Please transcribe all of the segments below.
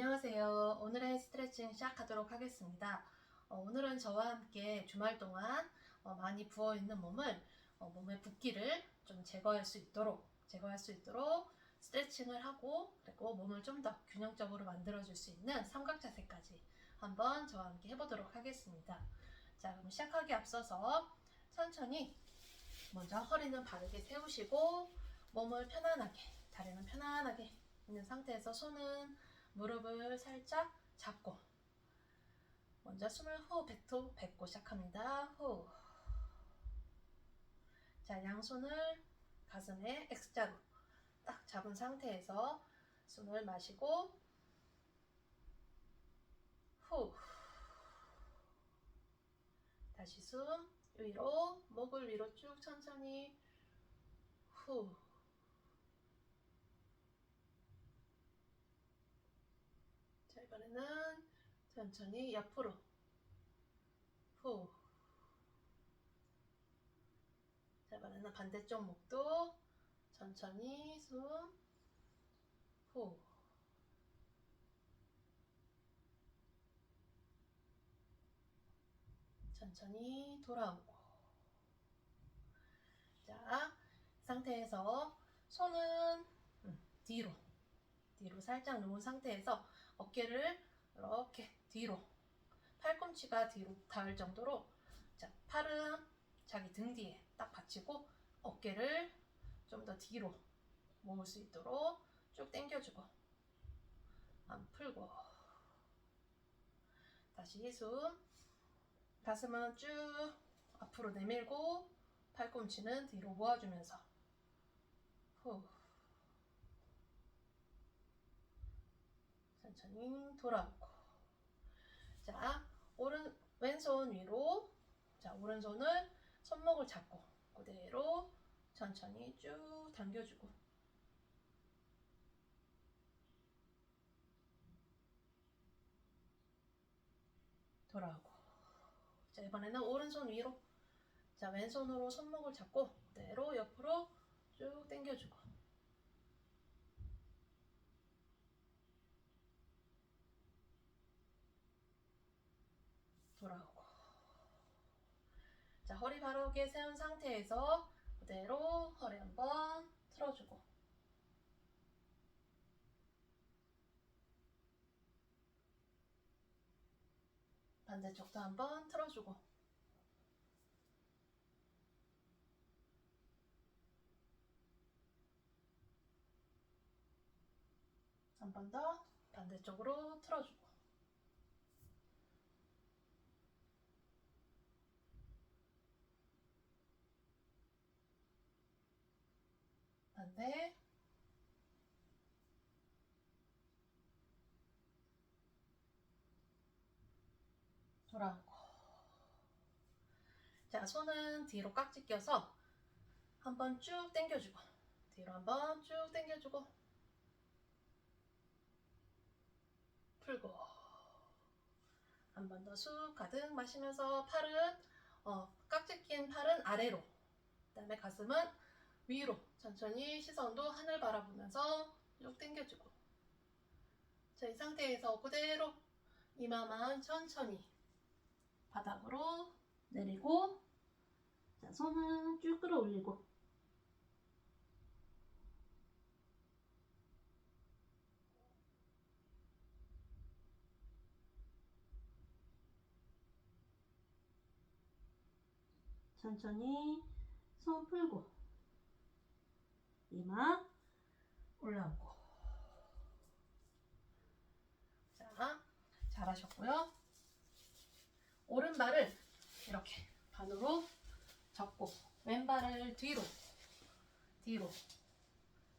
안녕하세요. 오늘의 스트레칭 시작하도록 하겠습니다. 어, 오늘은 저와 함께 주말 동안 어, 많이 부어 있는 몸을 어, 몸의 붓기를 좀 제거할 수 있도록 제거할 수 있도록 스트레칭을 하고 그리고 몸을 좀 더 균형적으로 만들어 줄 수 있는 삼각 자세까지 한번 저와 함께 해보도록 하겠습니다. 자, 그럼 시작하기 앞서서 천천히 먼저 허리는 바르게 세우시고 몸을 편안하게 다리는 편안하게 있는 상태에서 손은 무릎을 살짝 잡고 먼저 숨을 후 뱉고 뱉고 시작합니다. 후. 자, 양손을 가슴에 X자로 딱 잡은 상태에서 숨을 마시고 후. 다시 숨 위로 목을 위로 쭉 천천히 후. 자, 이번에는 천천히 옆으로 후. 자, 이번에는 반대쪽 목도 천천히 숨 후. 천천히 돌아오고. 자, 이 상태에서 손은 음, 뒤로, 뒤로 살짝 놓은 상태에서 어깨를 이렇게 뒤로, 팔꿈치가 뒤로 닿을 정도로, 자, 팔은 자기 등 뒤에 딱 받치고 어깨를 좀 더 뒤로 모을 수 있도록 쭉 당겨주고, 안 풀고, 다시 숨, 가슴은 쭉 앞으로 내밀고, 팔꿈치는 뒤로 모아주면서. 후 천천히 돌아오고. 자 오른 왼손 위로 자 오른손을 손목을 잡고 그대로 천천히 쭉 당겨주고. 돌아오고. 자 이번에는 오른손 위로. 자, 왼손으로 손목을 잡고 그대로 옆으로 쭉 당겨주고 자, 허리 바르게 세운 상태에서 그대로 허리 한번 틀어주고. 반대쪽도 한번 틀어주고. 한 번 더 반대쪽으로 틀어주고 반대 돌아오고. 자 손은 뒤로 깍지 껴서 한번 쭉 당겨주고 뒤로 한번 쭉 당겨주고 풀고 한 번 더 쑥 가득 마시면서 팔은 어, 깍지 낀 팔은 아래로 그 다음에 가슴은 위로 천천히 시선도 하늘 바라보면서 쭉 당겨주고. 자 이 상태에서 그대로 이마만 천천히 바닥으로 내리고 자 손은 쭉 끌어올리고. 천천히 손 풀고 이마 올라오고. 자 잘하셨고요. 오른발을 이렇게 반으로 접고 왼발을 뒤로 뒤로.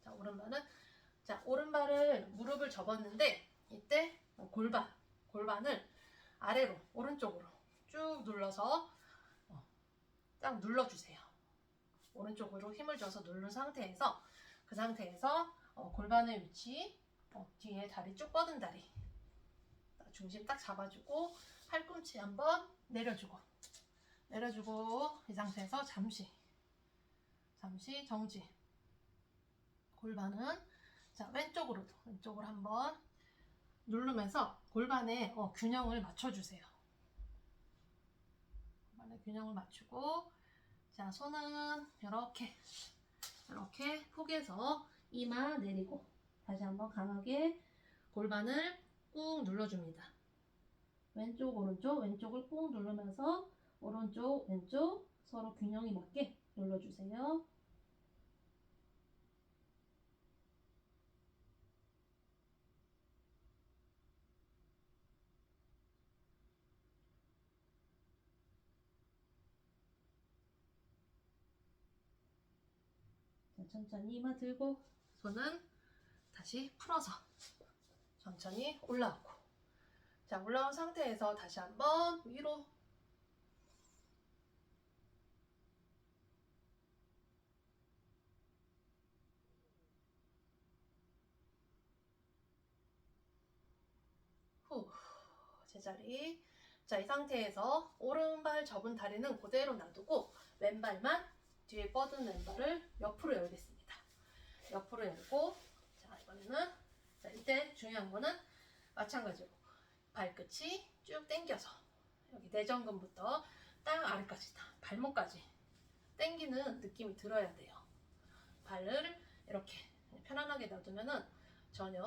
자 오른발은 자 오른발을 무릎을 접었는데 이때 골반 골반을 아래로 오른쪽으로 쭉 눌러서 딱 눌러주세요. 오른쪽으로 힘을 줘서 누른 상태에서 그 상태에서 어, 골반의 위치 어, 뒤에 다리 쭉 뻗은 다리. 중심 딱 잡아주고 팔꿈치 한번 내려주고. 내려주고 이 상태에서 잠시 잠시 정지. 골반은 자 왼쪽으로도 왼쪽으로 한번 누르면서 골반에 어, 균형을 맞춰주세요. 골반에 균형을 맞추고 자 손은 이렇게 이렇게 포개서 이마 내리고 다시 한번 강하게 골반을 꾹 눌러줍니다. 왼쪽 오른쪽 왼쪽을 꾹 누르면서 오른쪽 왼쪽 서로 균형이 맞게 눌러주세요. 자, 천천히 이마 들고 손은 다시 풀어서 천천히 올라오고. 자 올라온 상태에서 다시 한번 위로. 후 제자리. 자 이 상태에서 오른발 접은 다리는 그대로 놔두고 왼발만 뒤에 뻗은 왼발을 옆으로 열겠습니다 옆으로 열고 자 이번에는 자 이때 중요한 거는 마찬가지로 발끝이 쭉 당겨서 여기 내전근부터 땅 아래까지 다 발목까지 당기는 느낌이 들어야 돼요. 발을 이렇게 편안하게 놔두면은 전혀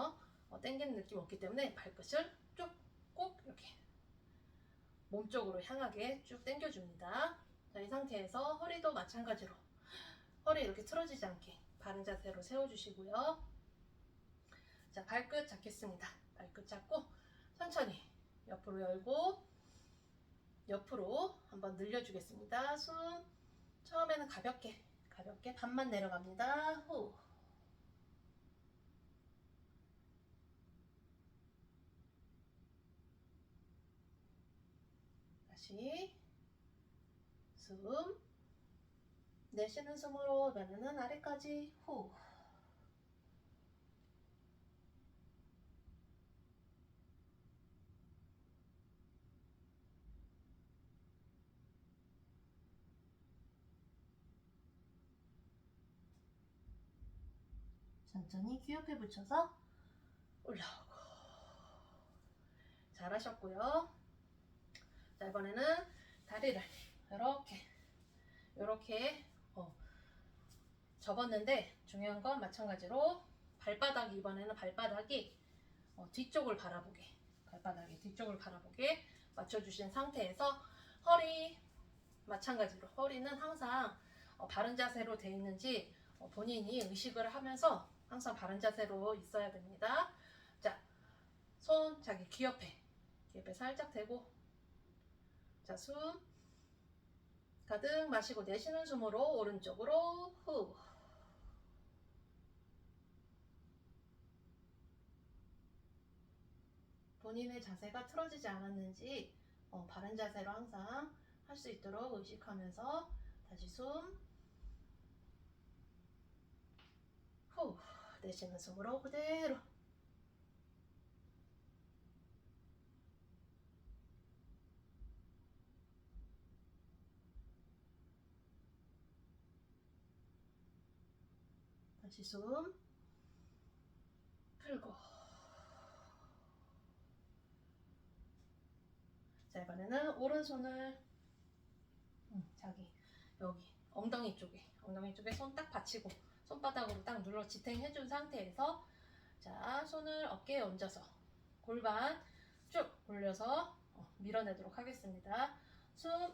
어, 당기는 느낌 없기 때문에 발끝을 쭉 꼭 이렇게 몸쪽으로 향하게 쭉 당겨줍니다. 자, 이 상태에서 허리도 마찬가지로 허리 이렇게 틀어지지 않게 바른 자세로 세워주시고요. 자, 발끝 잡겠습니다. 발끝 잡고 천천히 옆으로 열고 옆으로 한번 늘려주겠습니다. 숨 처음에는 가볍게 가볍게 반만 내려갑니다. 후 다시 숨 내쉬는 숨으로 이번에는 아래까지. 후. 천천히 귀 옆에 붙여서 올라오고. 잘하셨고요. 자 이번에는 다리를 이렇게 이렇게 어, 접었는데 중요한 건 마찬가지로 발바닥이 이번에는 발바닥이 어, 뒤쪽을 바라보게 발바닥이 뒤쪽을 바라보게 맞춰주신 상태에서 허리 마찬가지로 허리는 항상 어, 바른 자세로 되어 있는지 어, 본인이 의식을 하면서 항상 바른 자세로 있어야 됩니다. 자, 손 자기 귀 옆에, 귀 옆에 살짝 대고, 자, 숨 가득 마시고 내쉬는 숨으로 오른쪽으로 후. 본인의 자세가 틀어지지 않았는지 어, 바른 자세로 항상 할 수 있도록 의식하면서 다시 숨 후. 내쉬는 숨으로 그대로 다시 숨 풀고 자 이번에는 오른손을 음, 자기 여기 엉덩이 쪽에 엉덩이 쪽에 손 딱 받치고 손바닥으로 딱 눌러 지탱해준 상태에서 자 손을 어깨에 얹어서 골반 쭉 올려서 어, 밀어내도록 하겠습니다. 숨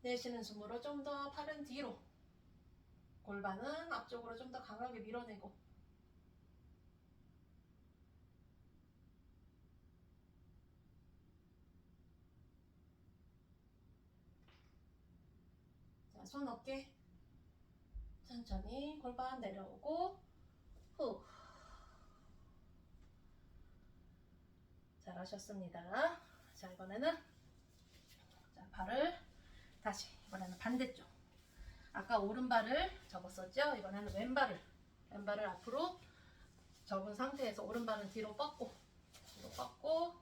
내쉬는 숨으로 좀 더 팔은 뒤로 골반은 앞쪽으로 좀 더 강하게 밀어내고. 자, 손 어깨. 천천히 골반 내려오고 후. 잘하셨습니다. 자 이번에는 자, 발을 다시 이번에는 반대쪽 아까 오른발을 접었었죠? 이번에는 왼발을 왼발을 앞으로 접은 상태에서 오른발은 뒤로 뻗고 뒤로 뻗고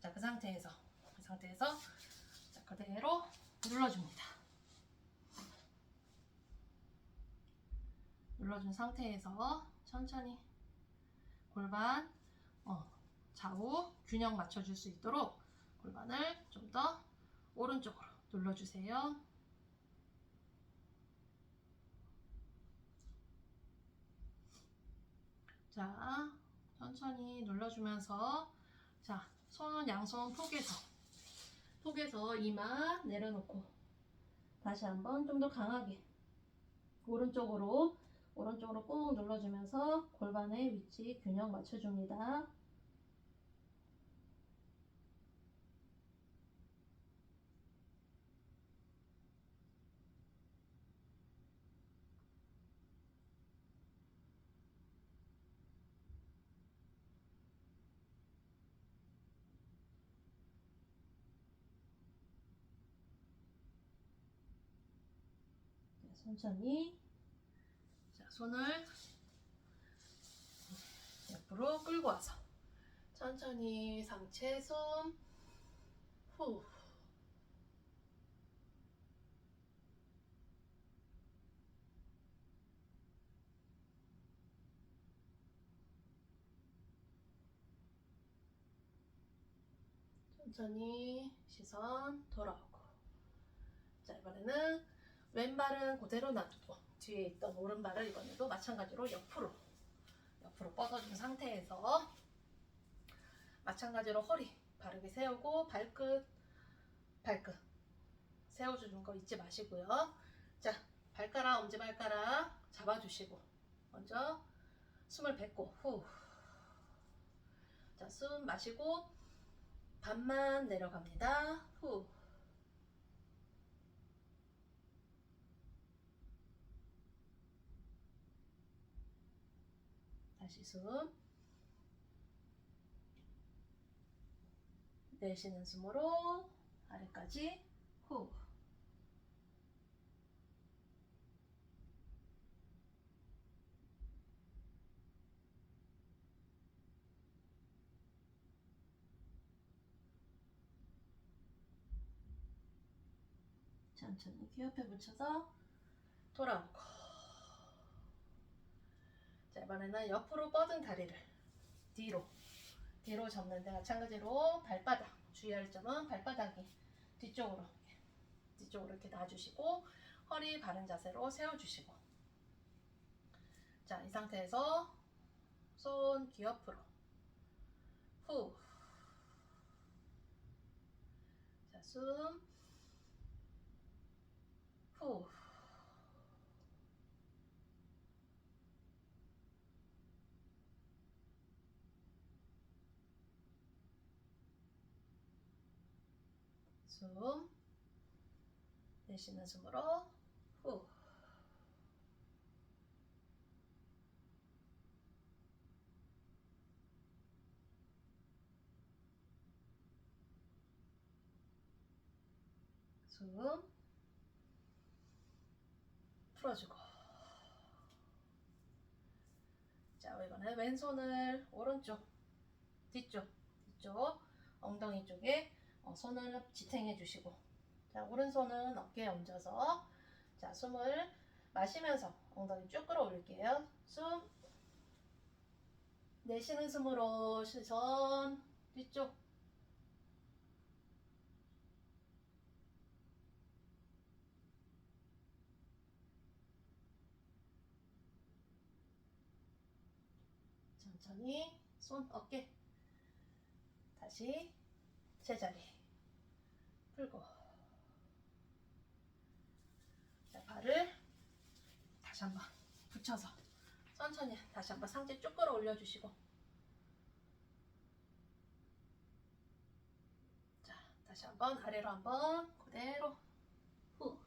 자 그 상태에서 그 상태에서 자 그대로 눌러줍니다. 눌러준 상태에서 천천히 골반 좌우 균형 맞춰줄 수 있도록 골반을 좀 더 오른쪽으로 눌러주세요. 자, 천천히 눌러주면서 자, 손은 양손 포개서 포개서 이마 내려놓고 다시 한번 좀 더 강하게 오른쪽으로 오른쪽으로 꾹 눌러주면서 골반의 위치 균형 맞춰줍니다. 천천히 자, 손을 옆으로 끌고 와서 천천히 상체 숨 후. 천천히 시선 돌아오고 자 이번에는 왼발은 그대로 놔두고 뒤에 있던 오른발을 이번에도 마찬가지로 옆으로 옆으로 뻗어준 상태에서 마찬가지로 허리 바르게 세우고 발끝 발끝 세워주는 거 잊지 마시고요. 자 발가락 엄지발가락 잡아주시고 먼저 숨을 뱉고 후. 자 숨 마시고 반만 내려갑니다. 후. 다시 숨. 내쉬는 숨으로 아래까지 후. 천천히 귀 옆에 붙여서 돌아오고 자 이번에는 옆으로 뻗은 다리를 뒤로 뒤로 접는데 마찬가지로 발바닥 주의할 점은 발바닥이 뒤쪽으로 뒤쪽으로 이렇게 놔주시고 허리 바른 자세로 세워주시고. 자 이 상태에서 손 귀 옆으로. 후. 자, 숨. 후. 숨. 내쉬는 숨으로 후. 숨. 풀어주고 자 이번에 왼손을 오른쪽 뒤쪽 뒤쪽 엉덩이 쪽에 어, 손을 지탱해 주시고. 자 오른손은 어깨에 얹어서. 자 숨을 마시면서 엉덩이 쭉 끌어올릴게요. 숨. 내쉬는 숨으로 시선 뒤쪽. 천천히 손 어깨. 다시 제자리 풀고. 자 발을 다시 한번 붙여서 천천히 다시 한번 상체 쭉 끌어 올려 주시고. 자 다시 한번 아래로 한번 그대로. 후.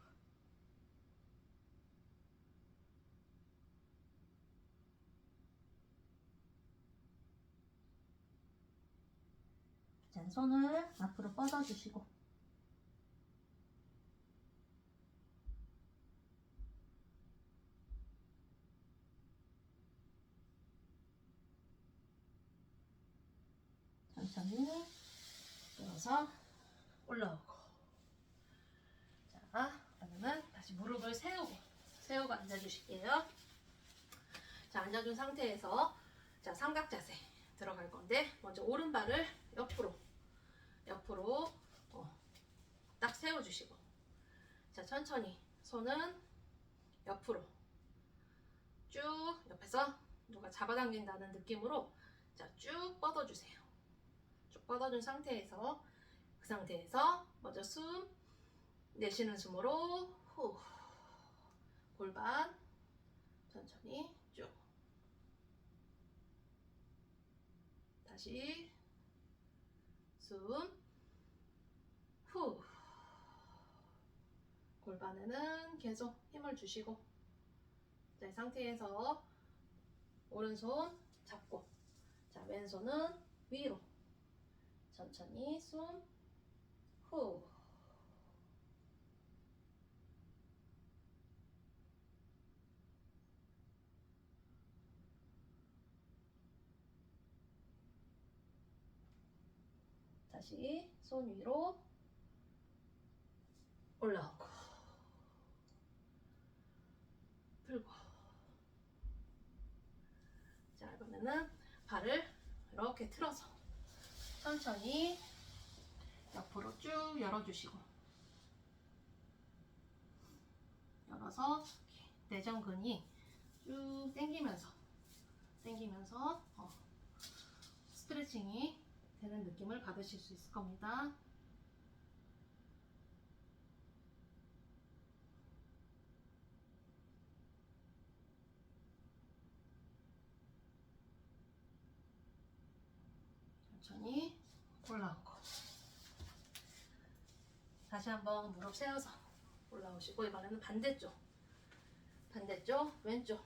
자, 손을 앞으로 뻗어주시고 천천히 들어서 올라오고. 자 그러면은 다시 무릎을 세우고 세우고 앉아주실게요. 자 앉아준 상태에서 자 삼각 자세 들어갈 건데 먼저 오른발을 옆으로 옆으로 어, 딱 세워주시고. 자 천천히 손은 옆으로. 쭉 옆에서 누가 잡아당긴다는 느낌으로 자 쭉 뻗어주세요. 쭉 뻗어준 상태에서 그 상태에서 먼저 숨 내쉬는 숨으로 후 골반 천천히 쭉 다시 숨 후. 골반에는 계속 힘을 주시고 자, 이 상태에서 오른손 잡고 자 왼손은 위로 천천히 숨. 후. 다시 손 위로 올라오고. 풀고. 자 틀어서 천천히 옆으로 쭉 열어주시고 열어서 이렇게 내전근이 쭉 당기면서 당기면서 어, 스트레칭이 되는 느낌을 받으실 수 있을 겁니다. 천천히 올라오고 다시 한번 무릎 세워서 올라오시고 이번에는 반대쪽. 반대쪽 왼쪽.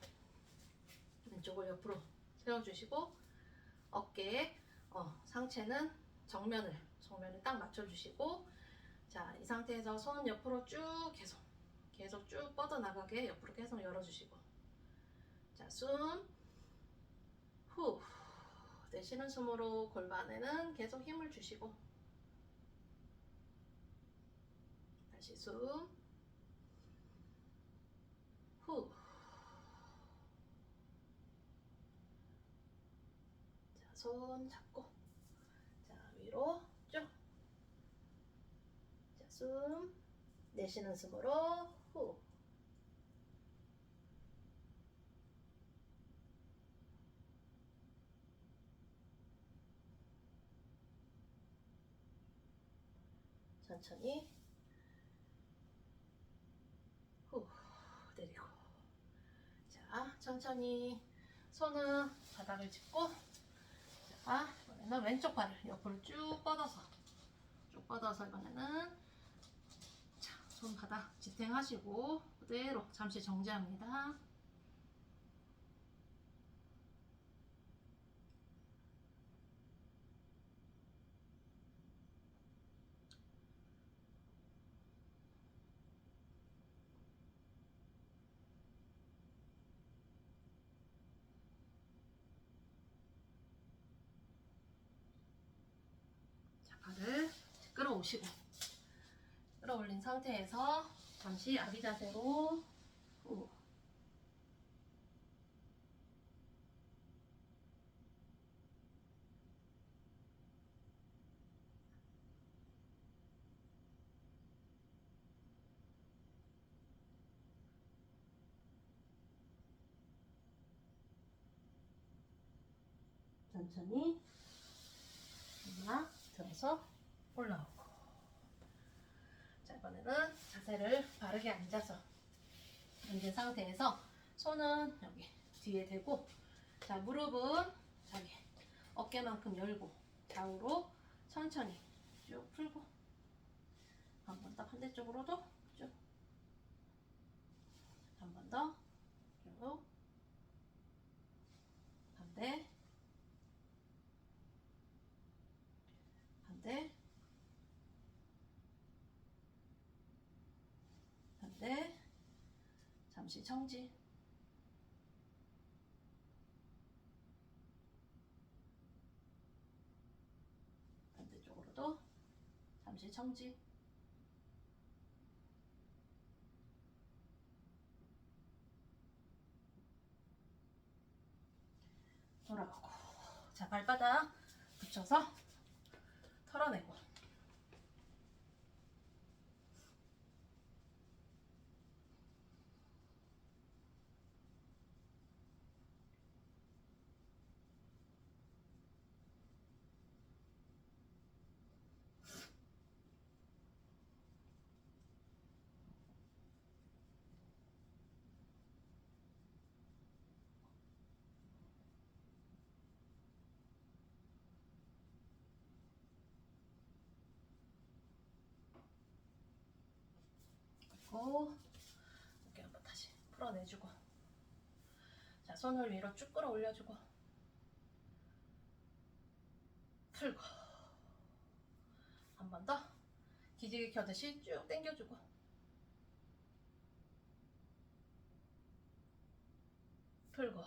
왼쪽을 옆으로 세워주시고 어깨 어, 상체는 정면을 정면을 딱 맞춰주시고 자 이 상태에서 손 옆으로 쭉 계속 계속 쭉 뻗어 나가게 옆으로 계속 열어주시고. 자숨후 내쉬는 숨으로 골반에는 계속 힘을 주시고 다시 숨 후. 자, 손 잡고 자, 위로 쭉. 자, 숨 내쉬는 숨으로 후. 천천히. 후 내리고. 자 천천히. 손은 바닥을 짚고. 자 이번에는 왼쪽 발을 옆으로 쭉 뻗어서. 쭉 뻗어서 이번에는 자 손바닥 지탱하시고 그대로 잠시 정지합니다 발을 끌어오시고 끌어올린 상태에서 잠시 아기 자세로 후. 천천히 하나 들어서 올라오고. 자 이번에는 자세를 바르게 앉아서 앉은 상태에서 손은 여기 뒤에 대고 자 무릎은 자기 어깨만큼 열고 좌우로 천천히 쭉 풀고 한 번 더 반대쪽으로도 쭉 한 번 더 쭉 반대 반대 반대 잠시 청지. 반대쪽으로도 잠시 청지. 돌아가고. 자, 발바닥 붙여서 털어내고. 그리고 이렇게 한번 다시 풀어내주고. 자 손을 위로 쭉 끌어올려주고. 풀고. 한 번 더. 기지개 켜듯이 쭉 당겨주고. 풀고.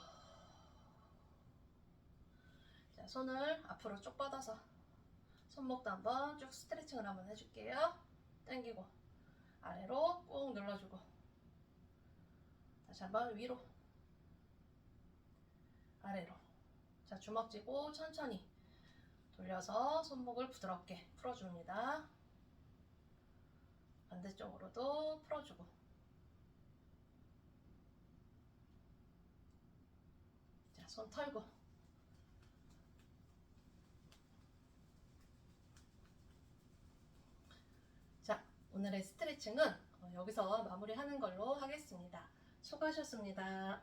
자 손을 앞으로 쭉 뻗어서 손목도 한번 쭉 스트레칭을 한번 해줄게요. 당기고 아래로 꾹 눌러주고. 다시 한번 위로. 아래로. 자 주먹 쥐고 천천히 돌려서 손목을 부드럽게 풀어줍니다. 반대쪽으로도 풀어주고. 자 손 털고 자 오늘의 스트레칭은 어, 여기서 마무리하는 걸로 하겠습니다. 수고하셨습니다.